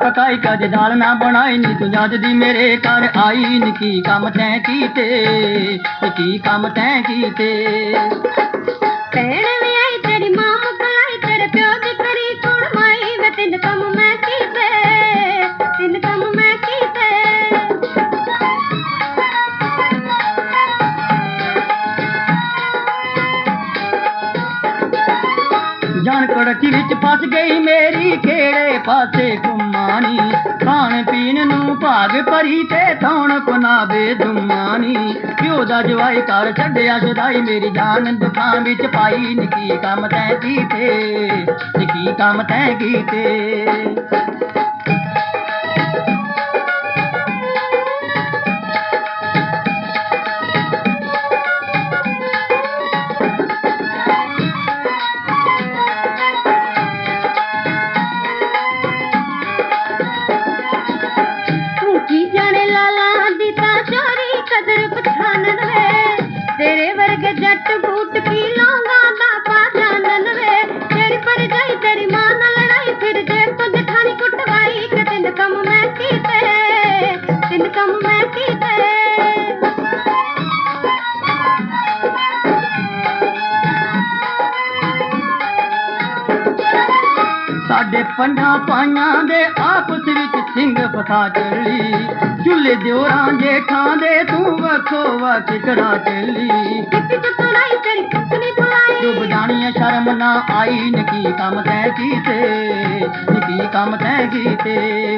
पकाई, काज दाल ना बनाई नी तू जाज दी मेरे घर आई। निकी काम तैं कीते, निकी काम तैं कीते। ਜਾਣ ਕੜਕੀ ਵਿੱਚ ਫਸ ਗਈ ਮੇਰੀ, ਕਿਹੜੇ ਪਾਸੇ ਘੁੰਮਾਣੀ ਖਾਣ ਪੀਣ ਨੂੰ ਭਾਗ ਭਰੀ ਤੇ ਥਾਣ ਪਨਾਵੇ ਦੁਮਾਨੀ। ਪਿਓ ਦਾ ਜਵਾਈ ਘਰ ਛੱਡਿਆ ਸਦਾਈ, ਮੇਰੀ ਜਾਨ ਦੁਖਾਂ ਵਿੱਚ ਪਾਈ। ਨਿੱਕੀ ਕੰਮ ਤੈਂ ਕੀਤੇ, ਨਿੱਕੀ ਕੰਮ ਤੈ ਕੀਤੇ। वर्ग जट बूट की लौंगा बापा जानन वे तेरी पर गई तेरी माँ न लड़ाई, फिर दे पुद ठानी कुटवाई। के तिन कम मैं कीते तिन कम मैं कीते ਸਾਡੇ ਪੰਜਾਂ ਪਾਈਆਂ ਦੇ ਆਪਸ ਵਿੱਚ ਸਿੰਘ ਫਸਾ ਚੱਲੀ ਚੁੱਲੇ ਦਿਓਰਾਂ ਜੇਠਾਂ ਦੇ ਤੂੰ ਵਖੋ ਵਖ ਕਰਾ ਚੱਲੀ ਕਿੱਤੀ ਤੋਂ ਤੁੜਾਈ ਤੇਰੀ ਕੁੱਤਨੀ ਬੁਲਾਈ ਡੁੱਬ ਜਾਣੀਆਂ ਸ਼ਰਮ ਨਾ ਆਈ ਨਕੀ ਕੰਮ ਤੈ ਕੀਤੇ ਨਕੀ ਕੰਮ ਤੈ ਕੀਤੇ